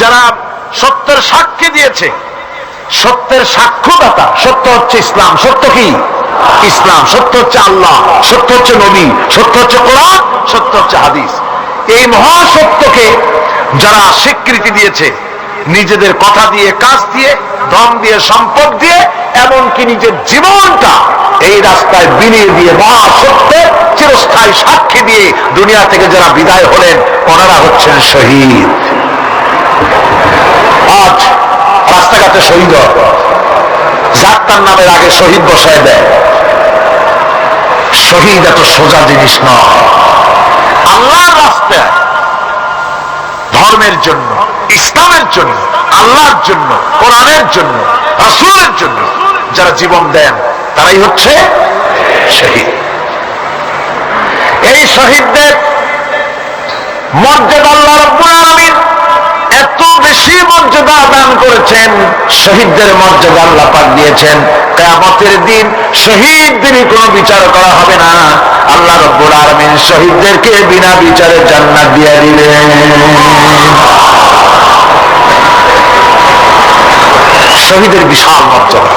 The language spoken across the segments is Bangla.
যারা সত্যের সাক্ষী দিয়েছে, সত্যের সাক্ষ্যদাতা, সত্য হচ্ছে ইসলাম, সত্য কি? ইসলাম, সত্য হচ্ছে আল্লাহ, সত্য হচ্ছে নবী, সত্য হচ্ছে কোরআন, সত্য হচ্ছে হাদিস। এই মহাসত্যকে যারা স্বীকৃতি দিয়েছে, নিজেদের কথা দিয়ে, কাজ দিয়ে দম দিয়ে, সম্পদ দিয়ে, এমনকি নিজের জীবনটা এই রাস্তায় বিলিয়ে দিয়ে মহাসত্যের চিরস্থায়ী সাক্ষী দিয়ে দুনিয়া থেকে যারা বিদায় হলেন, ওনারা হচ্ছেন শহীদ। আজ রাস্তাঘাটে শহীদ হয় যাত্রার নামের আগে শহীদ বসায় দেয়। শহীদ এত সোজা জিনিস নয়। আল্লাহর রাস্তায়, ধর্মের জন্য, ইসলামের জন্য, আল্লাহর জন্য, কোরআনের জন্য, রাসূলের জন্য যারা জীবন দেন, তারাই হচ্ছে শহীদ। এই শহীদদের মর্যাদা আল্লাহ রাব্বুল আলামিন এত বেশি মর্যাদা দান করেছেন, শহীদদের মর্যাদা আল্লাহ পাক দিয়েছেন। কিয়ামতের দিন শহীদদেরই কোনো বিচার করা হবে না। আল্লাহ রব্বুল আলামিন শহীদদেরকে বিনা বিচারে জান্নাত দিয়ে দিলেন শহীদের বিশাল মর্যাদা,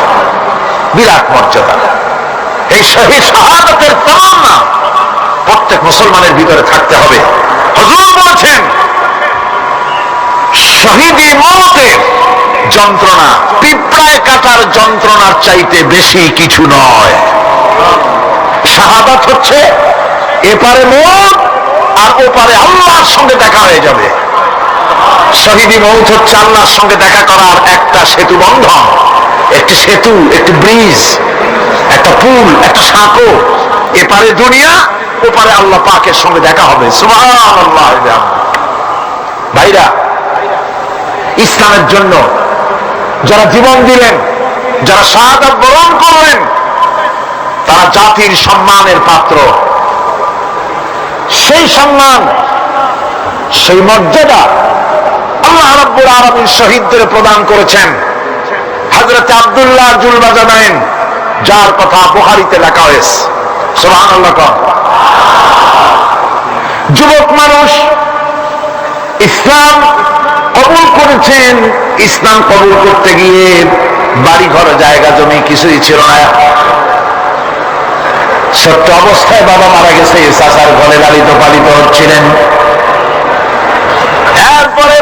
বিরাট মর্যাদা। এই শহীদ শাহাদতের তামান্না প্রত্যেক মুসলমানের ভিতরে থাকতে হবে। হজুর বলছেন শহীদি মতের যন্ত্রণা, পিঁপড়ায় কাটার যন্ত্রণার চাইতে বেশি কিছু নয়। শাহাদাত হচ্ছে, এপারে মত আর ওপারে আল্লাহর সঙ্গে দেখা হয়ে যাবে। শহীদি মৌত হচ্ছে আল্লাহর সঙ্গে দেখা করার একটা সেতু বন্ধন, একটি সেতু, একটি ব্রিজ, একটা পুল, একটা সাঁকো। এপারে দুনিয়া, ওপারে আল্লাহ পাকের সঙ্গে দেখা হবে। সুবহানাল্লাহ। ভাইরা ইসলামের জন্য। যারা জীবন দিলেন, যারা শাহাদাত বরণ করলেন, তারা জাতির সম্মানের পাত্র। সেই সম্মান, সেই মর্যাদা আল্লাহ রাব্বুল আলামিন শহীদদের প্রদান করেছেন। হযরত আব্দুল্লাহ জুলবাজানাইন যার কথা বুখারীতে লেখা হয়েছে। কম যুবক মানুষ, ইসলাম কবুল করেছেন, ইসলাম কবুল করতে গিয়ে বাড়ি ঘর জায়গা, জমি কিছুই ছিল না। ছোট্ট অবস্থায় বাবা মারা গেছে চাষার ঘরে লালিত পালিত হচ্ছিলেন। এরপরে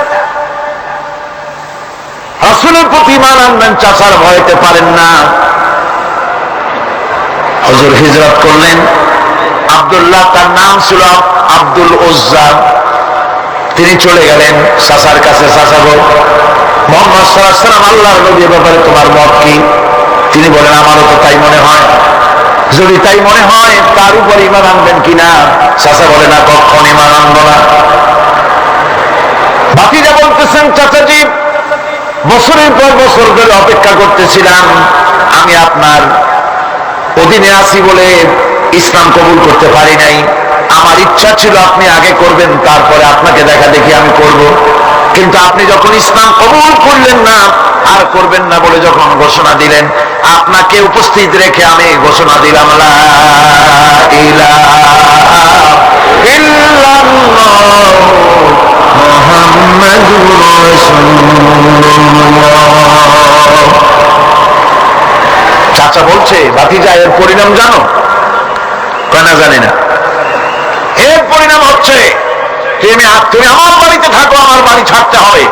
রাসুলের প্রতি মান আনবেন চাষার ভয়তে পারেন না। হজুর হিজরত করলেন। আবদুল্লাহ, তার নাম ছিল আব্দুল ওজ্জা তিনি চলে গেলেন চাষার কাছে মোহাম্মদ ব্যাপারে তোমার মত কি? তিনি বলেন আমারও তো তাই মনে হয়। যদি তাই মনে হয়, তার উপর ইমান আনবেন কিনা চাষা বলে, না, কখন ইমান আনব না। বাকিরা বলতেছেন, চাচাজি, বছরের পর বছর ধরে অপেক্ষা করতেছিলাম। আমি আপনার অধীনে আছি বলে ইসলাম কবুল করতে পারি নাই। আমার ইচ্ছা ছিল আপনি আগে করবেন, তারপরে আপনাকে দেখা দেখি আমি করব। কিন্তু আপনি যখন ইসলাম কবুল করলেন না, আর করবেন না বলে যখন ঘোষণা দিলেন, আপনাকে উপস্থিত রেখে আমি ঘোষণা দিলাম চাচা বলছে ভাতিজা এর পরিণাম জানো? কেনা জানি না। পরিণাম হচ্ছে। তুমি আমার বাড়িতে থাকো, আমার বাড়ি ছাড়তে হবে।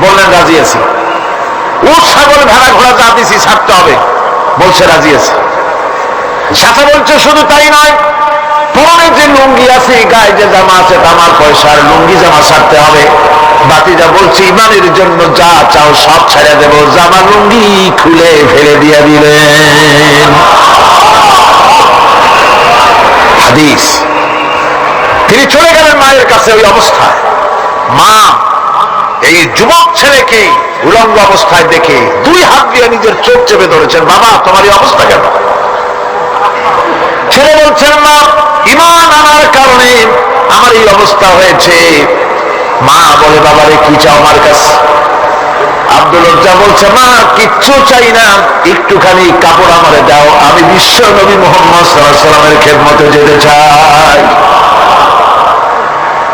বললেন, রাজি আছি। উঠ ছাগল, ভেড়া, ঘোড়া যা দিছি, ছাড়তে হবে। বলছে, রাজি আছি। সাথে বলছে, শুধু তাই নয়, পরনে যে লুঙ্গি আছে গায়ে যে জামা আছে আমার পয়সার লুঙ্গি জামা ছাড়তে হবে। বাতিজা বলছি, ইমানের জন্য যা চাও, সব ছেড়ে দেব। জামা, লুঙ্গি খুলে ফেলে দিয়ে দিলেন। হাদিস। তিনি চলে গেলেন মায়ের কাছে ওই অবস্থায়। মা, এই যুবক ছেলেকে উলঙ্গ অবস্থায় দেখে দুই হাত দিয়ে নিজের চোখ চেপে ধরেছেন, বাবা, তোমার এই অবস্থা কেন? ছেলে বলছেন, মা, ইমান আনার কারণে আমার এই অবস্থা হয়েছে। মা বলে, বাবারে, কি চাও আমার কাছে? আব্দুল লজ্জা বলছে, মা, কিচ্ছু চাই না, একটুখানি কাপড় আমারে দাও, আমি বিশ্ব নবী মোহাম্মদ সাল্লামের খেদমতে যেতে চাই।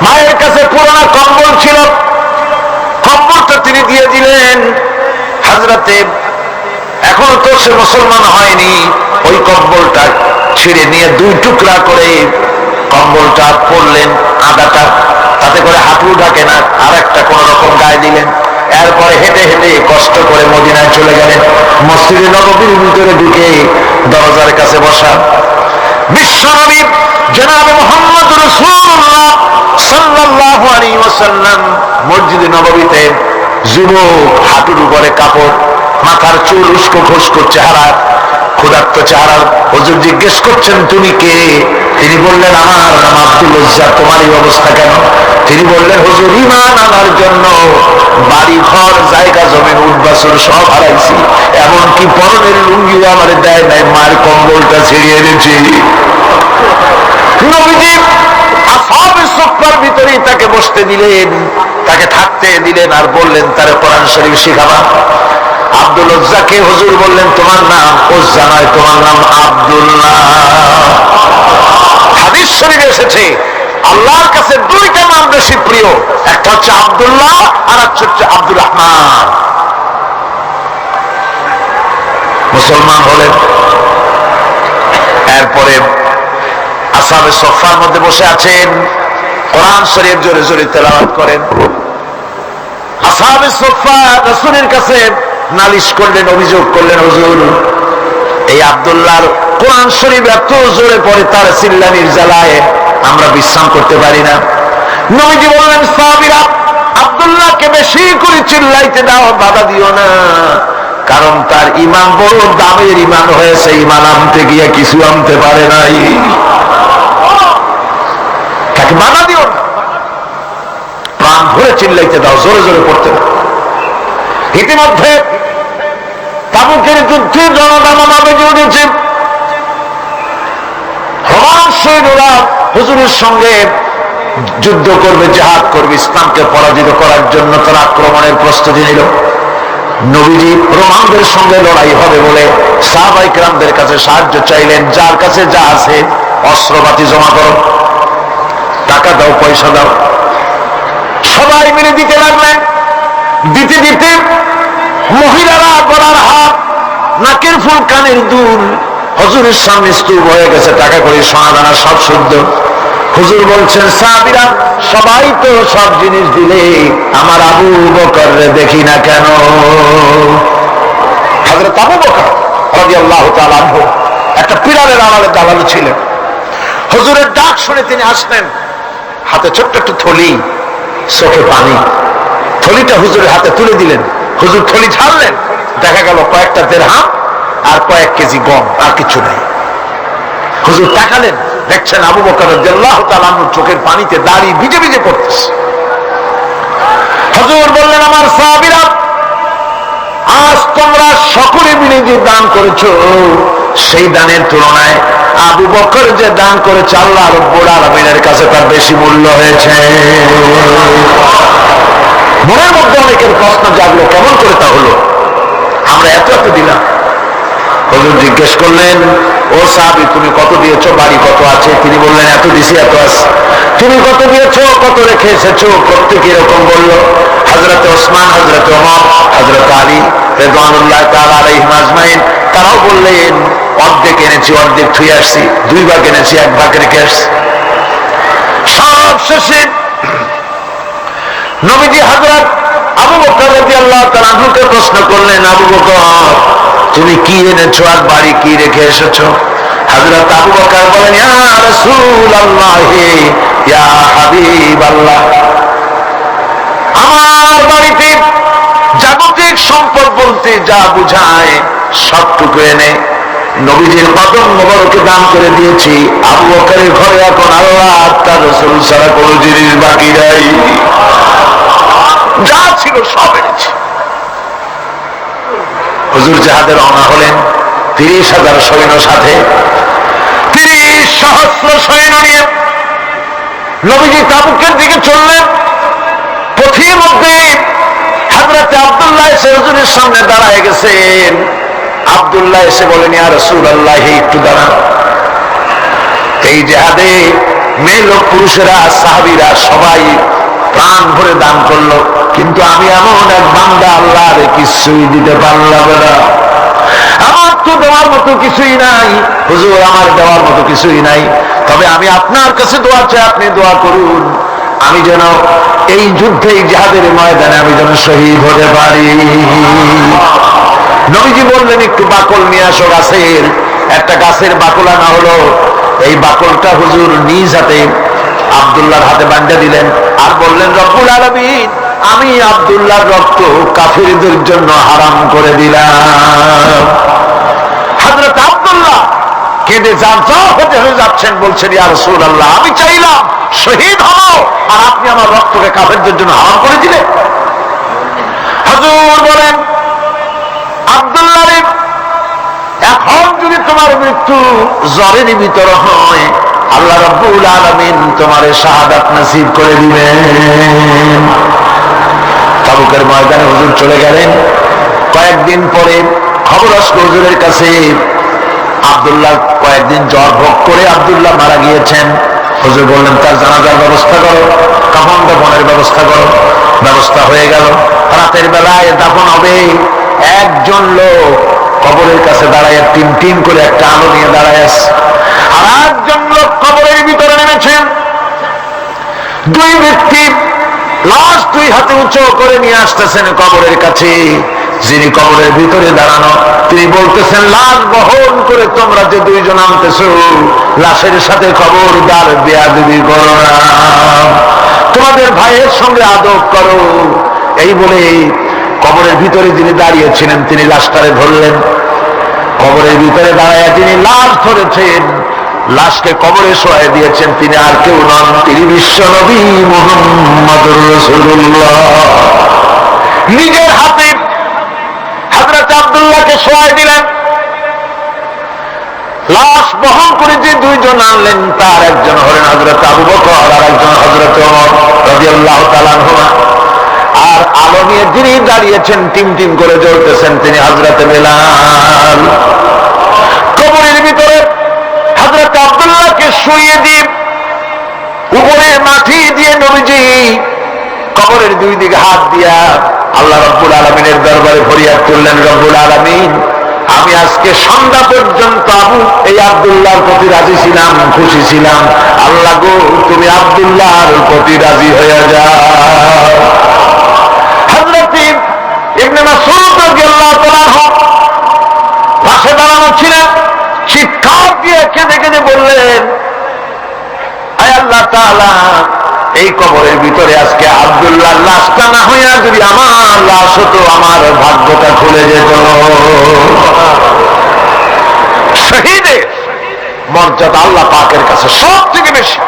মায়ের কাছে পুরোনো কম্বল ছিল, কম্বলটা তিনি দিয়ে দিলেন। হাজরাতে, এখনও তো সে মুসলমান হয়নি, ওই কম্বলটা ছিঁড়ে নিয়ে দুই টুকরা করে কম্বলটা পরলেন আদাটা তাতে করে হাঁটু ঢাকে না আর একটা কোন রকম গায়ে দিলেন। এরপরে হেঁটে হেঁটে কষ্ট করে মদিনায় চলে গেলেন। মসজিদে নবীর ভিতরে ঢুকে দরজার কাছে বসা। বিশ্বনবী জনাব মোহাম্মদ রসুল্লাহ সাল্লাল্লাহু আলাইহি ওয়াসাল্লাম মসজিদে নববীতে যুবক, হাঁটুর উপরে কাপড়, মাথার চুল উস্কো খুস্কো চেহারা ক্ষুধার্ত চেহারা হুজুর জিজ্ঞেস করছেন, তুমি কে? তিনি বললেন, আমার নাম আব্দুল তোমার এই অবস্থা কেন? তিনি বললেন, হুজুর ইমান আনার জন্য বাড়ি ঘর জায়গা জমিন উদ্বাসন সব হারাইছি। এমনকি পরনের লুঙ্গিও আমার দেয় নাই, মায়ের কম্বলটা ছিঁড়িয়ে এনেছি। ভিতরেই তাকে বসতে দিলেন, তাকে থাকতে দিলেন আর বললেন, তার কোরআন শরীফ শিখাবা। আব্দুল উজ্জাকে হুজুর বললেন, তোমার নাম উজ্জা নয়, তোমার নাম আব্দুল্লাহ। হাদিস শরীফে এসেছে, আল্লাহর কাছে দুইটা নাম বেশি প্রিয়, একটা হচ্ছে আব্দুল্লাহ আর একটা হচ্ছে আব্দুর রহমান। মুসলমান হলেন। এরপরে আসাবে সফার মধ্যে বসে আছেন, কোরআন শরীফ জোরে জোরে তেলাওয়াত করেন। আসাবে সফা রসুলের কাছে নালিশ করলেন, অভিযোগ করলেন, হুজুর, এই আব্দুল্লাহর কোরআন শরীফ এত জোরে পড়ে তার চিল্লানির জ্বালায় আমরা বিশ্রাম করতে পারি না। নবীজি বললেন, সাহাবীরা, আব্দুল্লাহকে বেশি করে চিল্লাইতে দাও, বাধা দিও না। কারণ তার ইমান বড় দামের ইমান হয়েছে ইমান আনতে গিয়ে কিছু আনতে পারে নাই। তাকে বাধা দিও না। প্রাণ ভরে চিল্লাইতে দাও, জোরে জোরে পড়তে দাও। ইতিমধ্যে তাবুকের যুদ্ধে জনদামা বেজে উঠেছে। হুজুরের সঙ্গে যুদ্ধ করবে, জাহাদ করবে, ইসলামকে পরাজিত করার জন্য তারা আক্রমণের প্রস্তুতি নিল। নবীজি রোমানদের সঙ্গে লড়াই হবে বলে সাহাবাইকরামদের কাছে সাহায্য চাইলেন, যার কাছে যা আছে, অস্ত্রপাতি জমা করো, টাকা দাও, পয়সা দাও। সবাই মিলে দিতে লাগলেন। দিতে দিতে মহিলারা গলার হাত, নাকের ফুল কানের দুল। হজুরের সামনে স্তূপ হয়ে গেছে, টাকা করে সোনাদানা সব শুদ্ধ হুজুর বলছেন, সাহাবিরা, সবাই তো সব জিনিস দিলে আমার আবু বকর দেখি না কেন? আবু বকর তাআলা আনহু একটা পিরালের আড়ালে দালাল ছিলেন। হুজুরের ডাক শুনে তিনি আসলেন হাতে ছোট্ট একটু থলি, চোখে পানি। থলিটা হুজুরের হাতে তুলে দিলেন। হুজুর থলি ছাড়লেন, দেখা গেল কয়েকটা দেড়হাম আর কয়েক কেজি গম, আর কিছু নাই। হুজুর তাকালেন, দেখছেন আবু বকর চোখের পানিতে দাঁড়িয়ে ভিজে ভিজে পড়তেছে। হুজুর বললেন, আমার সাহাবীরা, আজ তোমরা সকলে মিলে যে দান করেছ, সেই দানের তুলনায় আবু বকর যে দান করেছে, আল্লাহ রব্বুল আলামিনের কাছে তার বেশি মূল্য হয়েছে। মনের মধ্যে অনেকের প্রশ্ন জাগলো, কেমন করে তা হলো? আমরা এত এত দিলাম। হুজুর জিজ্ঞেস করলেন, ও সাহাবি, তুমি কত দিয়েছ? বাড়ি কত আছে? তিনি বললেন, এত দিছি, এত আছে। তুমি কত দিয়েছ? কত রেখে এসেছ? প্রত্যেকে এরকম বলল হজরত ওসমান হজরত ওমর হজরত আলী রেদওয়ানুল্লাহ তাআলা আলাইহিম আজমাইন। তারাও বললেন, অর্ধেক এনেছি, অর্ধেক থুই আসছি। দুই ভাগ এনেছি, এক ভাগ রেখে আসছি। সব শেষে নবীজি হযরত আবু বকর রাদিয়াল্লাহু তাআলা আনহুকে প্রশ্ন করলেন, আবু বকর, তুমি কি এনেছো আর বাড়ি কি রেখে এসেছ? হযরত আবু বকর বলেন আমার বাড়িতে জাগতিক সম্পদ বলতে যা বুঝায় সবটুকু এনে নবীজির কদম মোবারকে দান করে দিয়েছি। আবু ঘরে এখন আল্লাহ তার রসুল ছাড়া কোনো জিনিস বাকি নাই। যা ছিল সব এনেছি। হুজুর জাহাদে রওনা হলেন তিরিশ হাজার সৈন্য সাথে। তিরিশ সহস্র সৈন্য নিয়ে নবীজি তাবুকের দিকে চললেন। পথির মধ্যে হাজরাতে আবদুল্লাহ এসে হুজুরের সামনে দাঁড়ায় গেছেন। আবদুল্লাহ এসে বলেন, ইয়া রাসূলুল্লাহ একটু দাঁড়ান এই জেহাদে মেয়ে লোক, পুরুষেরা, সাহাবীরা সবাই প্রাণ ভরে দান করল। কিন্তু আমি এমন এক বান্দা, আল্লাহর কিছুই দিতে পারলাম না। আমার তো দেওয়ার মতো কিছুই নাই। হুজুর, আমার দেওয়ার মতো কিছুই নাই। তবে আমি আপনার কাছে দোয়া চাই, আপনি দোয়া করুন। আমি যেন এই যুদ্ধে, এই জাহাদের ময়দানে আমি যেন শহীদ হতে পারি। বাকল নিয়ে আসো গাছের। একটা গাছের বাকল আনা হলো। এই বাকলটা হুজুর নিজ হাতে আবদুল্লাহর হাতে বান্ধা দিলেন। আর বললেন, রব্বুল আলমিন, আমি আবদুল্লাহর রক্ত কাফিরদের জন্য হারাম করে দিলাম। হজরত আব্দুল্লাহ কেঁদে যাও হতে হয়ে যাচ্ছেন, বলছেন রাসূলুল্লাহ, আমি চাইলাম শহীদ হও আর আপনি আমার রক্তকে কাফেরদের জন্য হারাম করে দিলেন। হুজুর বলেন, আব্দুল্লাহ এখন যদি তোমার মৃত্যু জ্বরের ভিতর হয়, আল্লাহ রব্বুল আলামিন তোমার শাহাদাত নসিব করে দিবেন। তাবুকের ময়দানে হুজুর চলে গেলেন। কয়েকদিন পরে খবর আসলো হুজুরের কাছে, আব্দুল্লাহ কয়েকদিন জ্বর ভোগ করে আব্দুল্লাহ মারা গিয়েছেন। হুজুর বললেন, তার জানাজার ব্যবস্থা করো, কাফন দাফনের ব্যবস্থা করো। ব্যবস্থা হয়ে গেল। রাতের বেলায় দাফন হবে। একজন লোক কবরের কাছে দাঁড়ায় টিম টিম করে একটা আলো নিয়ে দাঁড়ায় আর একজন লোক কবরের ভিতরে নেমেছেন দুই ব্যক্তি লাশ দুই হাতে উঁচু করে নিয়ে আসতেছেন কবরের কাছে। যিনি কবরের ভিতরে দাঁড়ানো, তিনি বলতেছেন, লাশ বহন করে তোমরা যে দুইজন আনতেছো, লাশের সাথে খবরদার বেয়াদবি করো না। তোমাদের ভাইয়ের সঙ্গে আদব করো। এই বলে কবরের ভিতরে যিনি দাঁড়িয়েছিলেন, তিনি লাশটারে ধরলেন। কবরের ভিতরে দাঁড়ায় তিনি লাশ ধরেছেন। লাশকে কবরে শোয়াই দিয়েছেন। তিনি আর কেউ নন, তিনি বিশ্ব নবী মোহাম্মদ নিজের হাতে হাজরত আব্দুল্লাহকে শোয়াই দিলেন। লাশ বহন করে যে দুইজন আনলেন, তার একজন হলেন হজরত আবু বকর আর একজন হজরত আর আলো নিয়ে যিনি দাঁড়িয়েছেন, টিম টিম করে জ্বলতেছেন তিনি হজরত বেলাল। কবরের ভিতরে হজরত আব্দুল্লাহকে শুয়ে দিয়ে উপরে মাটি দিয়ে নবীজি কবরের দুই দিকে হাত দিয়া আল্লাহ রব্বুল আলমিনের দরবারে ফরিয়াদ করলেন, রব্বুল আলমিন, আমি আজকে সন্ধ্যা পর্যন্ত আবু, এই আব্দুল্লাহর প্রতি রাজি ছিলাম, খুশি ছিলাম। আল্লাহ গো, তুমি আব্দুল্লাহর প্রতি রাজি হয়ে যাও। ইবনে মাসউদ রাদিয়াল্লাহু তাআলা পাশে দাঁড়ানো ছিলেন চিৎকার দিয়ে কেঁদে কেঁদে বললেন, আয় আল্লাহ তাআলা, এই কবরের ভিতরে আজকে আব্দুল্লাহ লাশটা না হইয়া যদি আমার লাশ হতো, আমার ভাগ্যটা খুলে যেত। শহীদের মর্যাদা আল্লাহ পাকের কাছে সব থেকে বেশি।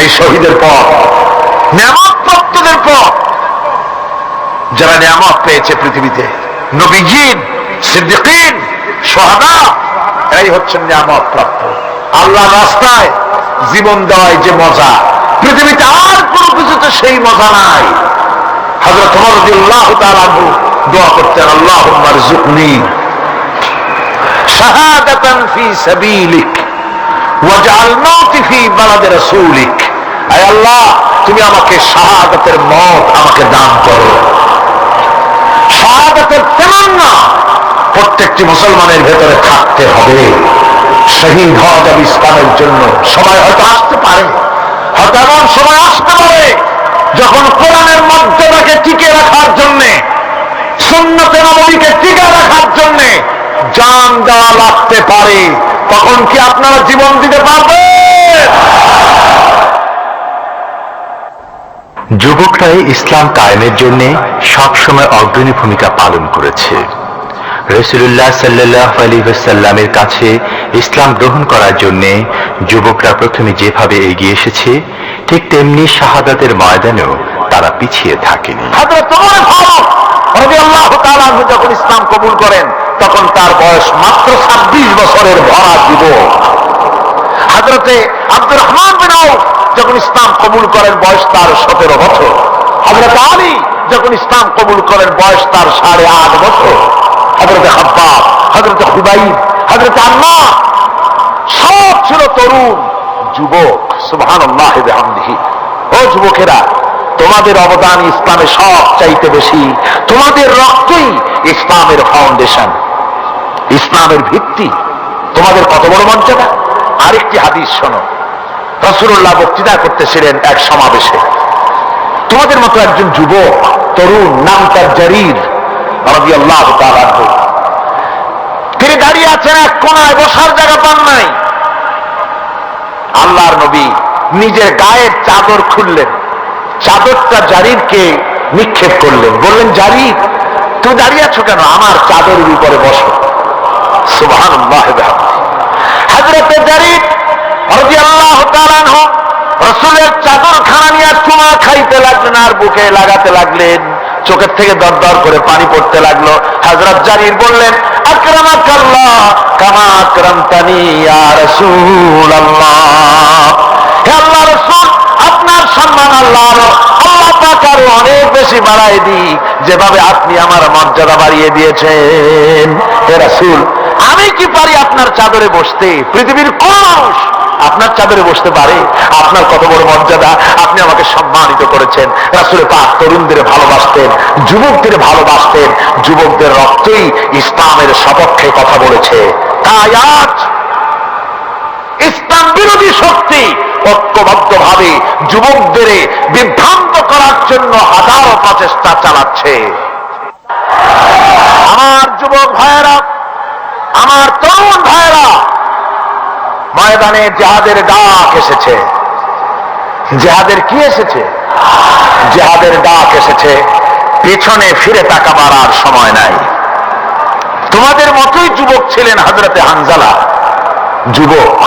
এই শহীদের পর নিয়ামত প্রাপ্তদের পর যারা নিয়ামত পেয়েছে পৃথিবীতে। নবীজিন, সিদ্দিকিন, সোহাদা, এরাই হচ্ছেন নিয়ামত প্রাপ্ত। আল্লাহ রাস্তায় জীবন দেওয়ায় যে মজা। পৃথিবীতে আর কোনো কিছুতে সেই মজা নাই। হজরত মরদিল্লাহ তালু দোয়া করতেন আল্লাহ আয় আল্লাহ তুমি আমাকে শাহাদাতের মত আমাকে দান করো। শাহাদাতের তেমান্না প্রত্যেকটি মুসলমানের ভেতরে থাকতে হবে। শহীদ হওয়া যাবে ইসলামের জন্য। সময় হয়তো আসতে পারে। হয়তো এমন সময় আসতে পারে যখন কোরআনের মধ্যটাকে টিকে রাখার জন্যে সুন্নতে নবীকে টিকে রাখার জন্যে জান দেওয়া লাগতে পারে। তখন কি আপনারা জীবন দিতে পারবেন? যুবকরাই ইসলাম কায়েমের জন্য সবসময় অগ্রণী ভূমিকা পালন করেছে। রসুল্লাহ সাল্লাহ আলী সাল্লামের কাছে ইসলাম গ্রহণ করার জন্য যুবকরা প্রথমে যেভাবে এগিয়ে এসেছে, ঠিক তেমনি শাহাদাতের ময়দানেও তারা পিছিয়ে থাকেনি। যখন ইসলাম কবুল করেন, তখন তার বয়স মাত্র 26 বছরের ভরা যুবক। হযরতে আব্দুর রহমান যখন ইসলাম কবুল করেন বয়স তার 17 বছর। হযরত আলী যখন ইসলাম কবুল করেন বয়স তার সাড়ে আট বছর। হযরতে খাব্বাব, হযরতে খুবাইব, হযরতে আম্মা, সব ছিল তরুণ যুবক। বিহামদিহি। ও যুবকেরা, তোমাদের অবদান ইসলামে সব চাইতে বেশি। তোমাদের রক্তই ইসলামের ফাউন্ডেশন ইসলামের ভিত্তি। তোমাদের কত বড় মর্যাদা? আরেকটি হাদিস শোনো। রসুল্লাহ বক্তৃতা করতেছিলেন এক সমাবেশে। তোমাদের মতো একজন যুবক, তরুণ, নাম তার জারির তিনি দাঁড়িয়ে আছেন এক কোনায়, বসার জায়গা পান নাই। আল্লাহর নবী নিজের গায়ের চাদর খুললেন। চাদরটা জারিরকে নিক্ষেপ করলেন। বললেন জারির তুই দাঁড়িয়ে আছো কেন? আমার চাদরের উপরে বসো। সুবহান হাজরতে জারির রসুলের চাদর খানা নিয়ে চুমা খাইতে লাগলেন আর বুকে লাগাতে লাগলেন। চোখের থেকে দর দর করে পানি পড়তে লাগল। হাজরত জারির বললেন রাসূল, আপনার সম্মান আল্লাহ আরও অনেক বেশি দিক, যেভাবে আপনি আমার মর্যাদা বাড়িয়ে দিয়েছেন। আমি কি পারি আপনার চাদরে বসতে? পৃথিবীর কোন আপনার চাদরে বসতে পারে, আপনার কত বড় মর্যাদা, আপনি আমাকে সম্মানিত করেছেন। রাসুলে পাক তরুণদের ভালোবাসতেন, যুবকদের ভালোবাসতেন, যুবকদের রক্তই ইসলামের সপক্ষে কথা বলেছে। তাই আজ ইসলাম বিরোধী শক্তি ঐক্যবদ্ধ ভাবে যুবকদের বিভ্রান্ত করার জন্য হাজারো প্রচেষ্টা চালাচ্ছে। আমার যুবক ভাইয়েরা, আমার তরুণ ভাইয়েরা ময়দানে জেহাদের ডাক এসেছে। জেহাদের কি এসেছে? জেহাদের ডাক এসেছে, পেছনে ফিরে তাকাবার আর সময় নাই। তোমাদের মতোই যুবক ছিলেন হাজরতে হানজালা। যুবক।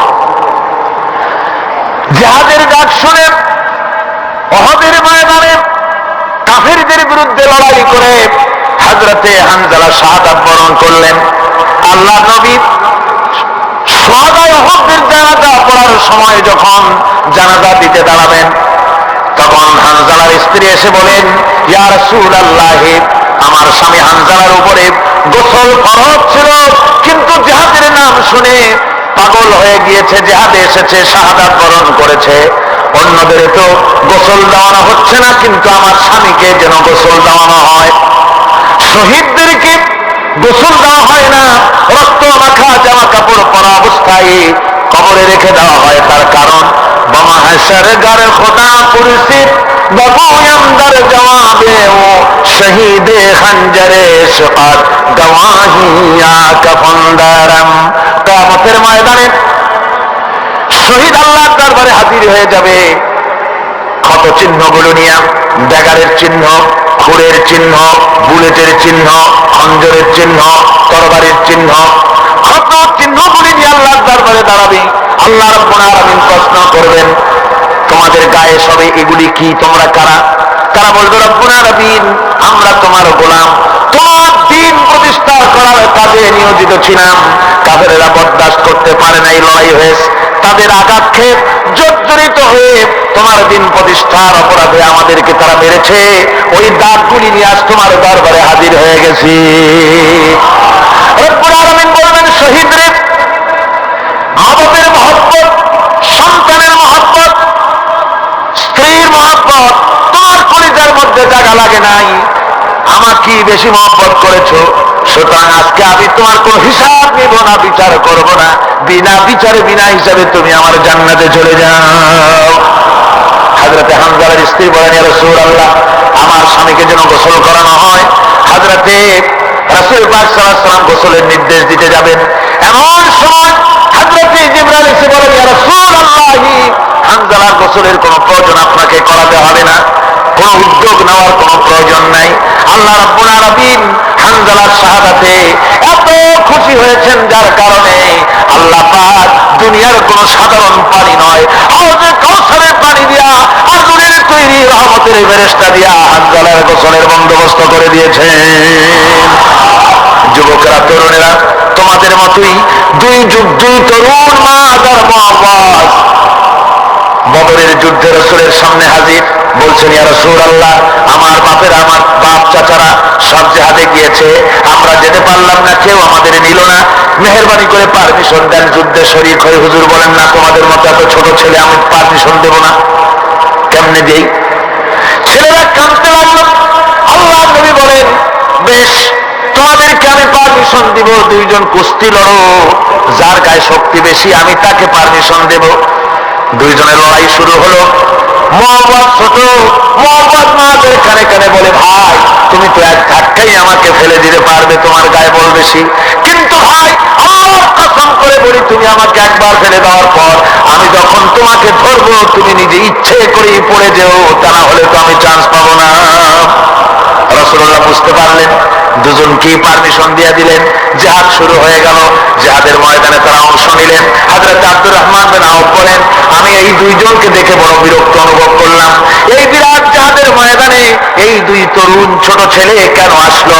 জেহাদের ডাক শুনে অহদের ময়দানে কাফেরদের বিরুদ্ধে লড়াই করে হাজরতে হানজালা শাহাদাত বরণ করলেন। আল্লাহ নবী যখন জানাজা দিতে দাঁড়াবেন, তখন হানজালার স্ত্রী এসে বলেন, ইয়া রাসূল আল্লাহে আমার স্বামী হানজালার উপরে গোসল ফরজ ছিল, কিন্তু জেহাদের নাম শুনে পাগল হয়ে গিয়েছে, জেহাদে এসেছে, শাহাদাত বরণ করেছে। অন্যদের তো গোসল দেওয়ানো হচ্ছে না, কিন্তু আমার স্বামীকে যেন গোসল দেওয়ানো হয়। শহীদদেরকে গোসল দেওয়া হয় না, রক্ত মাখা, জামা কাপড় পরা অবস্থায় কবরে রেখে দেওয়া হয়। তার কারণ, বামা হাসার গার খোদা পুরসিত বাবু আমদার জবাবে ও শহীদে হাজির হয়ে যাবে। ক্ষত চিহ্নগুলো নিয়ে ব্যাগারের চিহ্ন খুরের চিহ্ন, বুলেটের চিহ্ন, খঞ্জরের চিহ্ন, তরবারির চিহ্ন। ক্ষত চিহ্নগুলি নিয়ে আল্লাহর দরবারে দাঁড়াবে। আল্লাহ রব্বুল আলামিন প্রশ্ন করবেন, তোমাদের গায়ে সবে এগুলি কি? তোমরা কারা? তারা বলবে, রব্বুল আলামিন, আমরা তোমার গোলাম। তোমার দিন প্রতিষ্ঠা করার কাজে নিয়োজিত ছিলাম। কাফেরেরা বরদাস্ত করতে পারে নাই, লড়াই হয়েছে। তাদের আঘাত খেয়ে জর্জরিত হয়ে তোমার দিন প্রতিষ্ঠার অপরাধে আমাদেরকে তারা মেরেছে। ওই দাগগুলি নিয়ে আজ তোমার দরবারে হাজির হয়ে গেছি। বলবেন শহীদরে মাদকের মহব্বত, সন্তানের মহব্বত, স্ত্রীর মহব্বত, তোমার কলিজার মধ্যে জায়গা লাগে নাই। আমাকে বেশি মহব্বত করেছ। সুতরাং আজকে আমি তোমার কোন হিসাব নিব না, বিচার করব না। বিনা বিচারে, বিনা হিসাবে তুমি আমার জান্নাতে চলে যাও। হাজরাতে হামজালার স্ত্রী বলেন রসুল আল্লাহ আমার স্বামীকে যেন গোসল করানো হয়। হাজরাতে রাসুল পাক সাল্লাম গোসলের নির্দেশ দিতে যাবেন। এমন সময় হাজরাতে জিবরাল এসে বলেন রসুল আল্লাহি হামজালার গোসলের কোনো প্রয়োজন আপনাকে করাতে হবে না। কোন উদ্যোগ নেওয়ার কোনো প্রয়োজন নাই। আল্লাহ রাব্বুল আলামিন হানজালার শাহাদাতে এত খুশি হয়েছেন যার কারণে আল্লাহ পাক দুনিয়ার কোন সাধারণ পানি নয় হযরত কাউসারের পানি দিয়া, আগুনের তৈরি রহমতের ফেরেশতা দিয়া হানজালার গোসলের বন্দোবস্ত করে দিয়েছেন। যুবকেরা, তরুণেরা, তোমাদের মতোই দুই যুগ দুই তরুণ মা যার মহাবাস বদরের যুদ্ধে রসুলের সামনে হাজির। বলছেন, ইয়া রসুল আল্লাহ আমার বাপের, আমার বাপ চাচারা সব জেহাদে গিয়েছে। আমরা যেতে পারলাম না, কেউ আমাদের নিল না। মেহরবানি করে পারমিশন দেন, যুদ্ধে শরীর হয়ে হুজুর বলেন, না, তোমাদের মতো এত ছোট ছেলে, আমি পারমিশন দেব না। কেমনে দেই? ছেলেরা কাঁদতে লাগল। আল্লাহ নবী বলেন, বেশ, তোমাদেরকে আমি পারমিশন দিব, দুইজন কুস্তি লড়ো। যার গায়ে শক্তি বেশি, আমি তাকে পারমিশন দেব। দুইজনের লড়াই শুরু হলো। মোহাম্মদ ছোট মোহাম্মদ মাদের কানে কানে বলে, ভাই, তুমি তো এক ধাক্কাই আমাকে ফেলে দিতে পারবে, তোমার গায়ে বল বেশি। কিন্তু ভাই, আমার কসম করে বলি, তুমি আমাকে একবার ফেলে দেওয়ার পর আমি যখন তোমাকে ধরবো, তুমি নিজে ইচ্ছে করেই পড়ে যেও, তা না হলে তো আমি চান্স পাবো না। রসুল্লাহ বুঝতে পারলেন। দুজনকেই পারমিশন দিয়ে দিলেন। জেহাদ শুরু হয়ে গেল। জেহাদের ময়দানে তারা অংশ নিলেন। হাজরত আব্দুর রহমান বিন আউফ বলেন, আমি এই দুইজনকে দেখে বড় বিরক্ত অনুভব করলাম। এই বিরাট জাহাদের ময়দানে এই দুই তরুণ ছোট ছেলে কেন আসলো?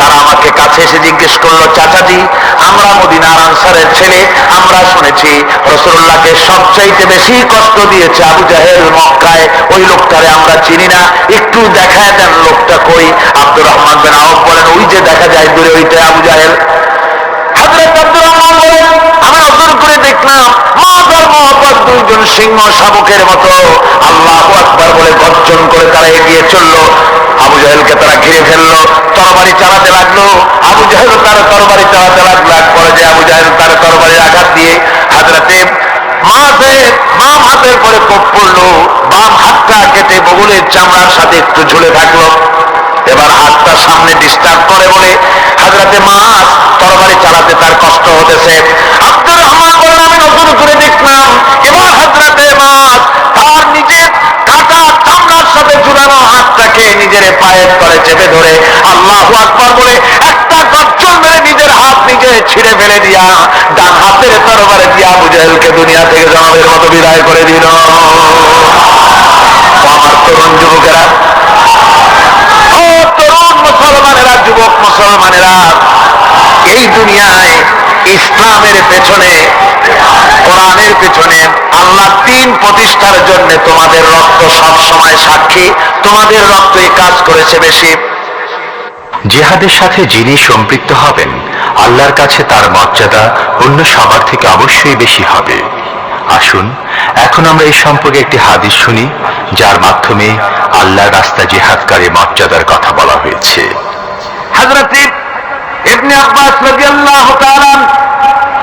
তারা আমাকে কাছে এসে জিজ্ঞেস করল, চাচাজি, আমরা মদিনার আনসারের ছেলে, আমরা শুনেছি রসুল্লাহকে সবচাইতে বেশি কষ্ট দিয়েছে আবু জাহেল মক্কায়। ওই লোকটারে আমরা চিনি না। একটু দেখায় দেন লোকটা কই? আব্দুর রহমান বিন আউফ বলেন, ওই যে দেখা যায় দূরে, ওইটা আবু জাহেল। হযরত আব্দুর রহমান বলেন, আমি নজর করে দেখলাম মোহাম্মদ দুইজন সিংহ শাবকের মতো আল্লাহ আকবার বলে গর্জন করে তারা এগিয়ে চলল। আবু জাহেলকে তারা ঘিরে ফেলল, তরবারি চালাতে লাগল। আবু জাহেল তার তরবারি চালাতে লাগল, এক পর্যায়ে আবু জাহেল তার তরবারির আঘাত দিয়ে হাজরাতে বাম হাতের পরে কোপ পড়ল, বাম হাতটা কেটে বগলের চামড়ার সাথে একটু ঝুলে থাকল। এবার হাতটা সামনে ডিস্টার্ব করে বলে হাজরাতে মাছ তরবারি চালাতে তার কষ্ট হতেছে। আব্দুর রহমান বলেন, আমি নতুন করে দেখলাম, এবার হাজরাতে মাছ তার নিজের কাটা চামড়ার সাথে ঝুলানো হাতটাকে নিজের পায়ের তলে চেপে ধরে আল্লাহ বলে, একটা গর্জন মেরে নিজের হাত নিজে ছিঁড়ে ফেলে দিয়া, ডান হাতের তরবারে দিয়া বুঝেলকে দুনিয়া থেকে জনমের মতো বিদায় করে দিল। আমার তরুণ যুবকেরা মুসলমানেরা, যুবক মুসলমানেরা, এই দুনিয়ায় ইসলামের পেছনে, কোরআনের পেছনে আল্লাহ তিন প্রতিষ্ঠার জন্য তোমাদের রক্ত সব সময় সাক্ষী, তোমাদের রক্ত এই কাজ করেছে বেশি। জেহাদের সাথে যিনি সম্পৃক্ত হবেন, আল্লাহর কাছে তার মর্যাদা অন্য সবার থেকে অবশ্যই বেশি হবে। আসুন, এখন আমরা এই সম্পর্কে একটি হাদিস শুনি। যার মাধ্যমে আল্লাহর রাস্তা জেহাদকারী মর্যাদার কথা বলা হয়েছে।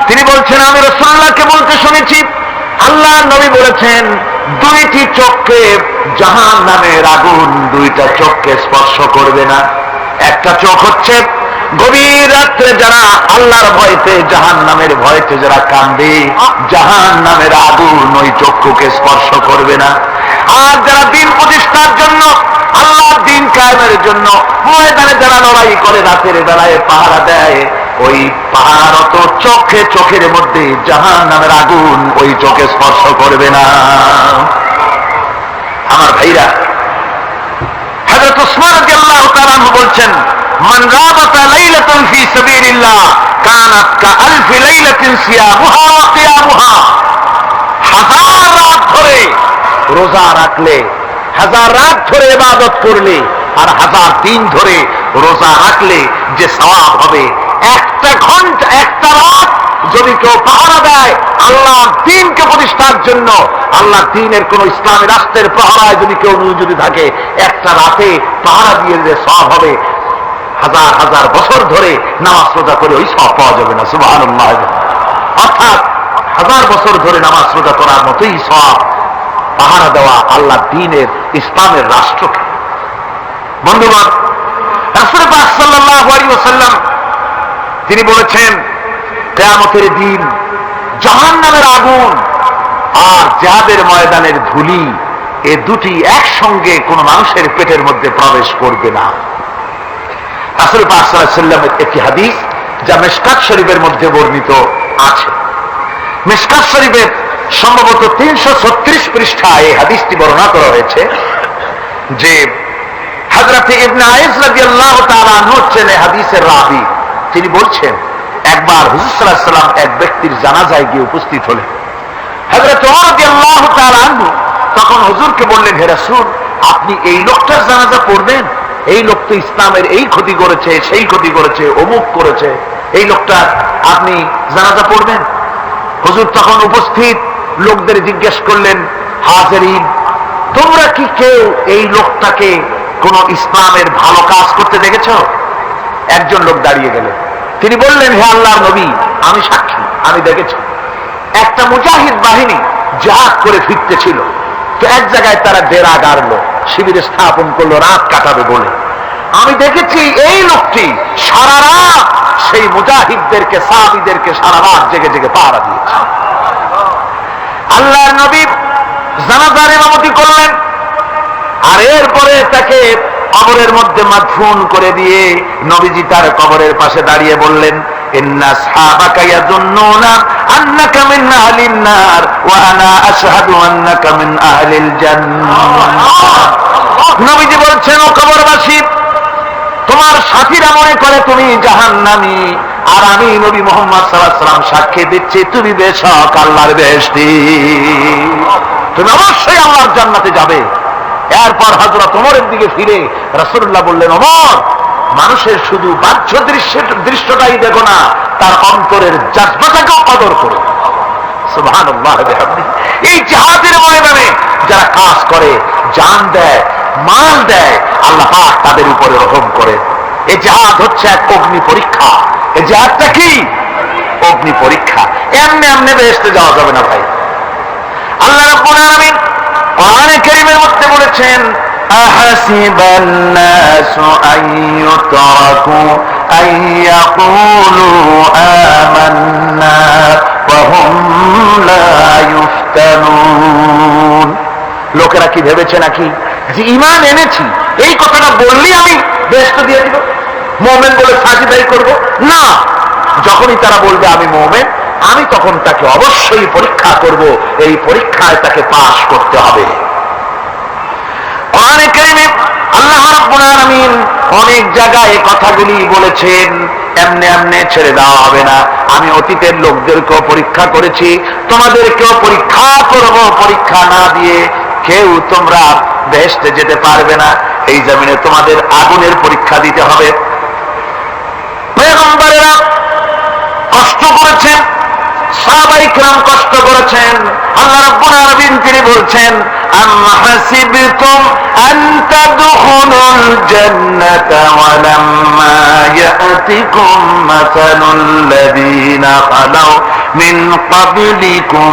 তিনি বলছেন, আমি রাসূলুল্লাহকে বলতে শুনেছি আল্লাহ নবী বলেছেন, দুইটি চোখকে জাহান নামের আগুন, দুইটা চোখকে স্পর্শ করবে না। একটা চোখ হচ্ছে গভীর রাত্রে যারা আল্লাহর ভয়তে, জাহান নামের ভয়তে যারা কান্দে জাহান নামের আগুন ওই চক্ষুকে স্পর্শ করবে না। আর যারা দিন প্রতিষ্ঠার জন্য আল্লাহ দিন কায়েমের জন্য ময়দানে যারা লড়াই করে, রাতের বেলায় পাহারা দেয়, ওই পাহারারত চোখে চোখের মধ্যে জাহান নামের আগুন ওই চোখে স্পর্শ করবে না। আমার ভাইরা, হযরত উসমান রাদিয়াল্লাহু তাআলা বলছেন, মান রাবাতা লাইলাতান ফি সাবিলিল্লাহ, কানাত কাআলফি লাইলাতিন সিয়ামুহা ওয়া কিয়ামুহা হাজার রাত ধরে রোজা রাখলে, হাজার রাত ধরে ইবাদত করলে আর হাজার দিন ধরে রোজা রাখলে যে সওয়াব হবে, একটা ঘণ্টা, একটা রাত যদি কেউ পাহারা দেয় আল্লাহ দিনকে প্রতিষ্ঠার জন্য আল্লাহ দিনের কোন ইসলামী রাষ্ট্রের পাহারায় যদি কেউ যদি থাকে, একটা রাতে পাহারা দিয়ে যে সব হবে, হাজার হাজার বছর ধরে নামাজ রোজা করে ওই সব পাওয়া যাবে না সুবাহ অর্থাৎ হাজার বছর ধরে নামাজ রোজা করার মতোই সব পাহারা দেওয়া আল্লাহ দিনের ইসলামের রাষ্ট্রকে বন্ধুগণ তিনি বলেছেন, কেয়ামতের দিন জাহান্নামের আগুন আর জাহাদের ময়দানের ধুলি এ দুটি একসঙ্গে কোন মানুষের পেটের মধ্যে প্রবেশ করবে না। সাল্লাল্লাহু একটি হাদিস যা মেশকাত শরীফের মধ্যে বর্ণিত আছে। মিসকাত শরীফের সম্ভবত তিনশো ছত্রিশ পৃষ্ঠায় এই হাদিসটি বর্ণনা করা হয়েছে যে হাজরাতে ইবনে আয়েস আনহু হচ্ছেন হাদিসের রাবি। তিনি বলছেন, একবার সাল্লাম এক ব্যক্তির জানাজায় গিয়ে উপস্থিত হলেন। তখন হুজুরকে বললেন, হে রাসূল, আপনি এই লোকটার জানাজা পড়বেন? এই লোক তো ইসলামের এই ক্ষতি করেছে, সেই ক্ষতি করেছে, অমুক করেছে। এই লোকটা, আপনি জানাজা পড়বেন? হুজুর তখন উপস্থিত লোকদের জিজ্ঞেস করলেন হাজারিন তোমরা কি কেউ এই লোকটাকে কোন ইসলামের ভালো কাজ করতে দেখেছ? একজন লোক দাঁড়িয়ে গেল। তিনি বললেন, হে আল্লাহ নবী, আমি সাক্ষী, আমি দেখেছি। একটা মুজাহিদ বাহিনী জাহাজ করে ফিরতেছিল তো এক জায়গায় তারা ডেরা গাড়লো, শিবিরে স্থাপন করল, রাত কাটাবে বলে। আমি দেখেছি এই লোকটি সারা রাত সেই মুজাহিদদেরকে, সাহাবিদেরকে সারা রাত জেগে জেগে পাহারা দিয়েছে। আল্লাহর নবী জানাজার ইমামতি করলেন, আর এরপরে তাকে কবরের মধ্যে মাদফুন করে দিয়ে নবীজি তার কবরের পাশে দাঁড়িয়ে বললেন তোমার সাথীরা মনে করে তুমি জাহান্নামী। আর আমি নবী মোহাম্মদ সাল্লাম সাক্ষী দিচ্ছি, তুমি বেশক আল্লাহর বেহেশতি তুমি অবশ্যই আল্লাহর জান্নাতে যাবে। এরপর হযরত ওমরের দিকে ফিরে রাসূলুল্লাহ বললেন, ওমর, মানুষের শুধু বাহ্য দৃশ্য, দৃশ্যটাই দেখো না, তার অন্তরের জাজবাটাকেও কদর করো। এই জাহাজের ময়দানে যারা কাজ করে, জান দেয়, মাল দেয়, আল্লাহ তাদের উপরে রহম করে। এই জাহাজ হচ্ছে এক অগ্নি পরীক্ষা। এই জাহাজটা কি অগ্নি পরীক্ষা এমনি এমনি বেহেস্তে যাওয়া যাবে না ভাই আল্লাহ রাব্বুল আলামিন কোরআনে কারীমের মধ্যে বলেছেন أحسب الناس أن يتركوا أن يقولوا آمنا وهم لا يفتنون লোকেরা কি ভেবেছে নাকি যে ইমান এনেছি এই কথাটা বললেই আমি বেস্ত দিয়ে দিব মোমেন বলে সাজিদাই করব? না। যখনই তারা বলবে আমি মোমেন, আমি তখন তাকে অবশ্যই পরীক্ষা করব। এই পরীক্ষায় তাকে পাশ করতে হবে। আল্লাহ অনেক জায়গায় এই কথাগুলি বলেছেন। এমনি এমনি ছেড়ে দেওয়া হবে না। আমি অতীতের লোকদেরকেও পরীক্ষা করেছি। তোমাদেরকেও পরীক্ষা করব। পরীক্ষা না দিয়ে কেউ তোমরা বেহেশতে যেতে পারবে না। এই জমিনে তোমাদের আগুনের পরীক্ষা দিতে হবে। পেগম্বরেরা কষ্ট করেছেন সাহাবাইকরাম কষ্ট করেছেন, আল্লাহ রাব্বুল আলামিন তিনি বলছেন, আম হাসিবতুম আন তাদখুলুল জান্নাতা ওয়া ইয়াতিকুম মাসালুল লাযীনা খালাউ মিন ক্বাবলিকুম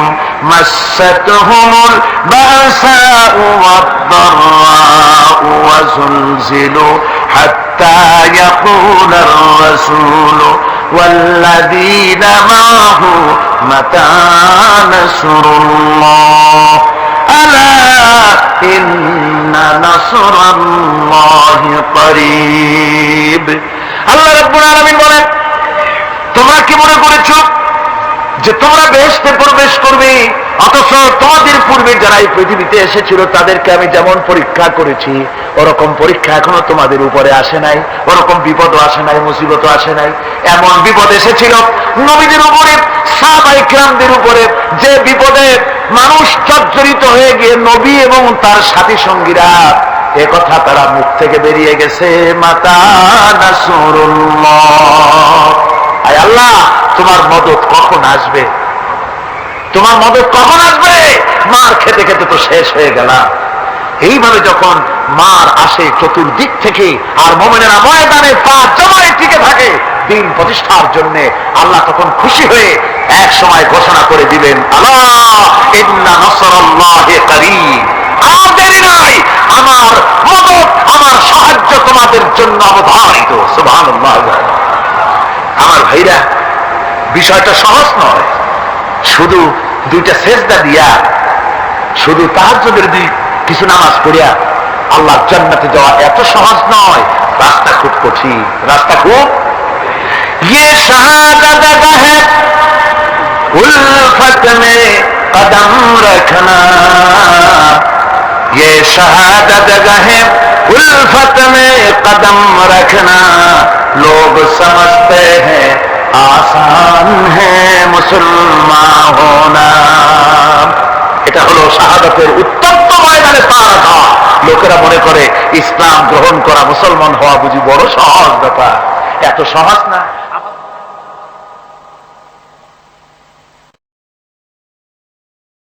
মাসাতহুমুল বাসাউ ওয়াদ-দাররাউ ওয়া যুলজিলু حتى يقول الرسول والذين معه متى نصر الله؟ ألا إن نصر الله قريب. الله رب العالمين যে তোমরা বেহেশতে প্রবেশ করবে, অথচ তোমাদের পূর্বে যারা এই পৃথিবীতে এসেছিল, তাদেরকে আমি যেমন পরীক্ষা করেছি, ওরকম পরীক্ষা এখনও তোমাদের উপরে আসে নাই, ওরকম বিপদও আসে নাই, মুসিবতও আসে নাই। এমন বিপদ এসেছিল নবীদের উপরে, সাহাবাই ক্রামদের উপরে, যে বিপদে মানুষ জর্জরিত হয়ে গিয়ে নবী এবং তার সাথী সঙ্গীরা কথা তারা মুখ থেকে বেরিয়ে গেছে, মাতা আয় আল্লাহ, তোমার মদত কখন আসবে? তোমার মদত কখন আসবে? মার খেতে খেতে তো শেষ হয়ে গেলাম। এইভাবে যখন মার আসে চতুর্দিক থেকে, আর মোমেনেরা ময়দানে পা জমায় টিকে থাকে, দিন প্রতিষ্ঠার জন্য আল্লাহ তখন খুশি হয়ে এক সময় ঘোষণা করে দিবেন, আল্লাহ নাই, আমার মদত, আমার সাহায্য তোমাদের জন্য অবধারিত আমার ভাইরা বিষয়টা সহজ নয় শুধু দুইটা সেজদা দিয়া শুধু তাহাজ্জুদের দুই কিছু নামাজ পড়িয়া আল্লাহ জান্নাতে যাওয়া এত সহজ নয় রাস্তা খুব কঠিন রাস্তা খুব ये शहादत है उल्फत में कदम रखना ये शहादत है उल्फत में कदम रखना लोग समझते हैं আসান মুসলমান হোনা। এটা হলো শাহাদতের উত্তপ্ত ময়দানে পা লোকেরা মনে করে, ইসলাম গ্রহণ করা মুসলমান হওয়া বুঝি বড় সহজ ব্যাপার। এত সহজ না।